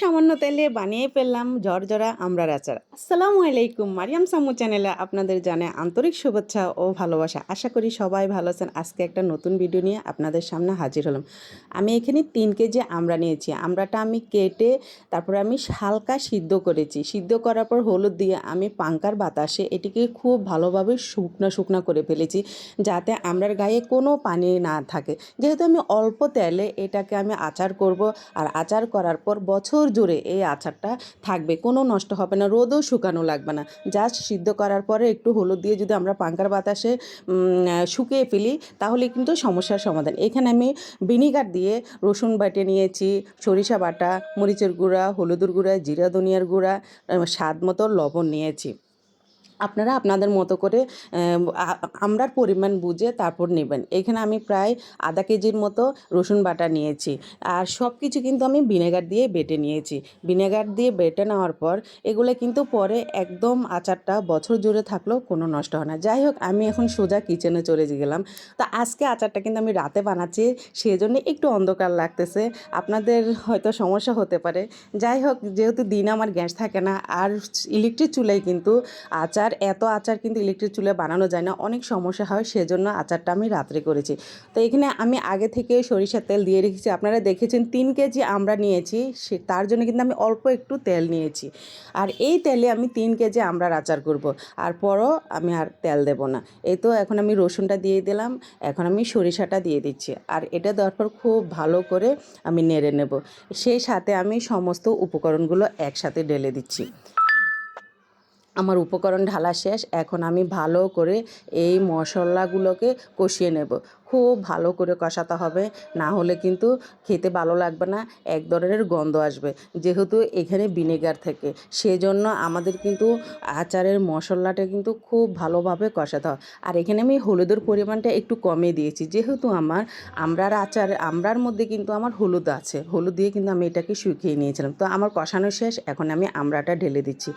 সামান্য তেলে বানিয়ে ফেললাম ঝরঝরা আমরার আচার। আসসালামু আলাইকুম। মারিয়াম সামু চ্যানেলে আপনাদের জানে আন্তরিক শুভেচ্ছা ও ভালোবাসা। আশা করি সবাই ভালো আছেন। আজকে একটা নতুন ভিডিও নিয়ে আপনাদের সামনে হাজির হলাম। আমি এখানে তিন কেজি আমড়া নিয়েছি। আমড়াটা আমি কেটে তারপরে আমি হালকা সিদ্ধ করেছি। সিদ্ধ করার পর হলুদ দিয়ে আমি পাঙ্কার বাতাসে এটিকে খুব ভালোভাবে শুকনো শুকনো করে ফেলেছি যাতে আমরার গায়ে কোনো পানি না থাকে। যেহেতু আমি অল্প তেলে এটাকে আমি আচার করব। আর আচার করার পর বছর জুড়ে এই আচারটা থাকবে। কোনো নষ্ট হবে না, রোদও শুকানো লাগবে না। জাস্ট সিদ্ধ করার পরে একটু হলুদ দিয়ে যদি আমরা পাঙ্কার বাতাসে শুকিয়ে ফেলি, তাহলে কিন্তু সমস্যার সমাধান। এখানে আমি ভিনিগার দিয়ে রসুন বাটে নিয়েছি, সরিষা বাটা, মরিচের গুঁড়া, হলুদের গুঁড়া, জিরা, ধনিয়ার গুঁড়া স্বাদ মতো লবণ নিয়েছি। আপনারা আপনাদের মতো করে আহ, আ- আমড়ার পরিমাণ বুঝে তারপর নেবেন। এখানে আমি প্রায় আধা কেজির মতো রসুন বাটা নিয়েছি। আর সব কিছু কিন্তু আমি ভিনেগার দিয়ে বেটে নিয়েছি। ভিনেগার দিয়ে বেটে নেওয়ার পর এগুলো কিন্তু পরে একদম আচারটা বছর জুড়ে থাকলেও কোনো নষ্ট হয় না। যাই হোক আমি এখন সোজা কিচেনে চলে গেলাম। তো আজকে আচারটা কিন্তু আমি রাতে বানাচ্ছি সেই জন্য একটু অন্ধকার লাগতেছে। আপনাদের হয়তো সমস্যা হতে পারে। যাই হোক যেহেতু দিন আমার গ্যাস থাকে না আর ইলেকট্রিক চুলায় কিন্তু আচার এত আচার কিন্তু ইলেকট্রিক চুলায় বানানো যায় না, অনেক সমস্যা হয়, সেজন্য আচারটা আমি রাত্রে করেছি। তো এখানে আমি আগে থেকে সরিষার তেল দিয়ে রেখেছি। আপনারা দেখেছেন তিন কেজি আমরা নিয়েছি, সে তার জন্য কিন্তু আমি অল্প একটু তেল নিয়েছি। আর এই তেলে আমি তিন কেজি আমড়ার আচার করব, আর পরও আমি আর তেল দেব না। এই তো এখন আমি রসুনটা দিয়ে দিলাম, এখন আমি সরিষাটা দিয়ে দিচ্ছি। আর এটা দেওয়ার পর খুব ভালো করে আমি নেড়ে নেব। সেই সাথে আমি সমস্ত উপকরণগুলো একসাথে ঢেলে দিচ্ছি। আমার উপকরণ ঢালা শেষ এখন আমি ভালো করে এই মশলাগুলোকে কষিয়ে নেব। খুব ভালো করে কষাতে হবে। না হলে কিন্তু খেতে ভালো লাগবে না, এক ধরনের গন্ধ আসবে। যেহেতু এখানে ভিনেগার থেকে, সেজন্য আমাদের কিন্তু আচারের মশলাটা কিন্তু খুব ভালোভাবে কষাতে হয়। আর এখানে আমি হলুদের পরিমাণটা একটু কমে দিয়েছি। যেহেতু আমার আমরার আচার, আমরার মধ্যে কিন্তু আমার হলুদ আছে। হলুদ দিয়ে কিন্তু আমি এটাকে শুকিয়ে নিয়েছিলাম। তো আমার কষানো শেষ, এখন আমি আমড়াটা ঢেলে দিচ্ছি।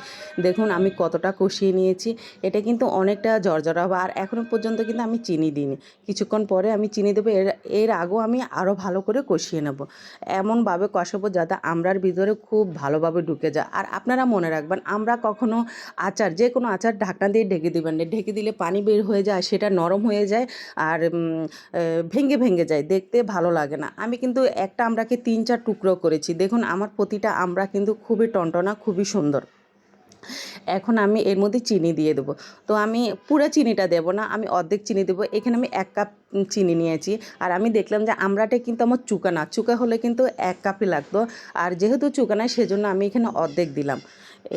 দেখুন আমি কতটা কষিয়ে নিয়েছি। এটা কিন্তু অনেকটা জর্জরা হবে আর এখনও পর্যন্ত কিন্তু আমি চিনি দিইনি। কিছুক্ষণ পরে আমি চিনি দেবো, এর এর আগেও আমি আরও ভালো করে কষিয়ে নেব। এমনভাবে কষাবো যাতে আমড়ার ভিতরে খুব ভালোভাবে ঢুকে যায়। আর আপনারা মনে রাখবেন, আমরা কখনো আচার, যে কোনো আচার ঢাকনা দিয়ে ঢেকে দেবেন না। ঢেকে দিলে পানি বের হয়ে যায়, সেটা নরম হয়ে যায় আর ভেঙে ভেঙে যায়। দেখতে ভালো লাগে না। আমি কিন্তু একটা আমড়াকে তিন চার টুকরো করেছি। দেখুন, আমার প্রতিটা আমড়া কিন্তু খুবই টনটনা, খুবই সুন্দর। এখন আমি এর মধ্যে চিনি দিয়ে দেবো। তো আমি পুরো চিনিটা দেবো না, আমি অর্ধেক চিনি দেবো। এখানে আমি এক কাপ চিনি নিয়েছি আর আমি দেখলাম যে আমড়াটা কিন্তু আমার চুকা না, চুকা হলে কিন্তু এক কাপই লাগতো। আর যেহেতু চুকা না সেজন্য আমি এখানে অর্ধেক দিলাম।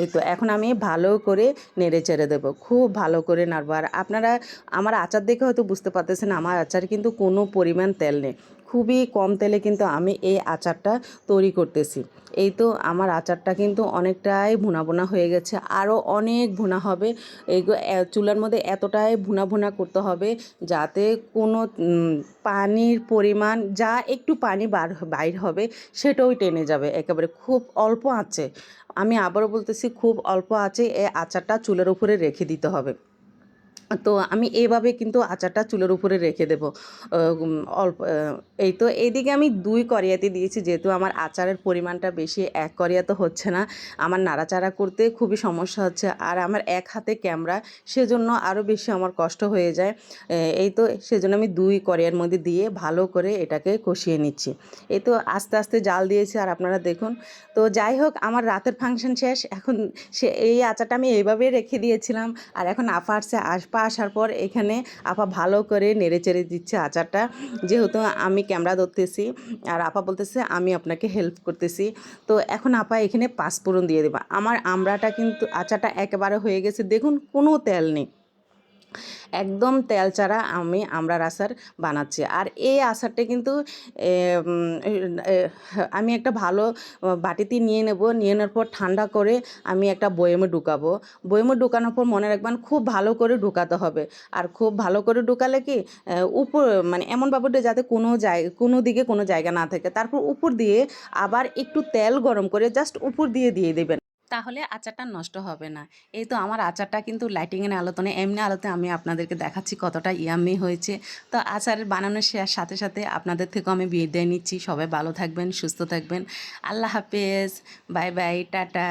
এই তো, এখন আমি ভালো করে নেড়ে চেড়ে দেবো, খুব ভালো করে নাড়বো। আর আপনারা, আমার আচার দেখে হয়তো বুঝতে পারতেছেন, আমার আচার কিন্তু কোনো পরিমাণ তেল নেই। খুবই কম তেলে কিন্তু আমি এই আচারটা তৈরি করতেছি। এই তো আমার আচারটা কিন্তু অনেকটাই ভুনা ভুনা হয়ে গেছে। আরও অনেক ভুনা হবে। এই চুলার মধ্যে এতটাই ভুনা ভুনা করতে হবে যাতে কোনো পানির পরিমাণ, যা একটু পানি বার, বাইর হবে সেটাও টেনে যাবে একেবারে খুব অল্প আছে আমি আবারও বলতেছি খুব অল্প আছে এই আচারটা চুলের উপরে রেখে দিতে হবে। তো আমি এইভাবে কিন্তু আচারটা চুলের উপরে রেখে দেবো। অল্প এই তো এইদিকে আমি দুই করিয়াতে দিয়েছি, যেহেতু আমার আচারের পরিমাণটা বেশি, এক করিয়া তো হচ্ছে না। আমার নাড়াচাড়া করতে খুবই সমস্যা হচ্ছে, আর আমার এক হাতে ক্যামেরা, সেজন্য আরও বেশি আমার কষ্ট হয়ে যায়। এই তো সেজন্য আমি দুই করিয়ার মধ্যে দিয়ে ভালো করে এটাকে কষিয়ে নিচ্ছি। এই তো আস্তে আস্তে জাল দিয়েছি, আর আপনারা দেখুন। তো যাই হোক, আমার রাতের ফাংশন শেষ, এখন সে, এই আচারটা আমি এইভাবে রেখে দিয়েছিলাম, আর এখন আপা আসছে আসপা আসার পর এখানে আপা ভালো করে নেড়ে চেড়ে দিচ্ছে আচারটা। যেহেতু আমি ক্যামেরা ধরতেছি আর আপা বলতেছে, আমি আপনাকে হেল্প করতেছি। তো এখন আপা এখানে পাঁচ পাঁচফোড়ন দিয়ে দেবা। আমার আমড়াটা কিন্তু আচারটা একেবারে হয়ে গেছে। দেখুন, কোনো তেল নেই। একদম তেল ছাড়া আমি আমড়ার আচার বানাচ্ছি। আর এই আচারটা কিন্তু আমি একটা ভালো বাটিতে নিয়ে নেব। নিয়ে নেওয়ার পর ঠান্ডা করে আমি একটা বয়েমে ঢুকাবো। বয়েমে ঢুকানোর পর মনে রাখবেন খুব ভালো করে ঢুকাতে হবে। আর খুব ভালো করে ঢুকালে কি উপর মানে এমনভাবে যে যাতে কোনো জায়গা কোনো দিকে কোনো জায়গা না থাকে। তারপর উপর দিয়ে আবার একটু তেল গরম করে জাস্ট উপর দিয়ে দিয়ে দেবেন। তাহলে আচারটা নষ্ট হবে না। এই তো আমার আচারটা কিন্তু লাইটিংয়ের আলোতে না এমনি আলোতে আমি আপনাদেরকে দেখাচ্ছি কতটা ইয়ামি হয়েছে। তো আচারের বানানোর শেয়ার সাথে সাথে আপনাদের থেকেও আমি বিদায় নিচ্ছি। সবাই ভালো থাকবেন, সুস্থ থাকবেন। আল্লাহ হাফেজ। Bye bye, tata.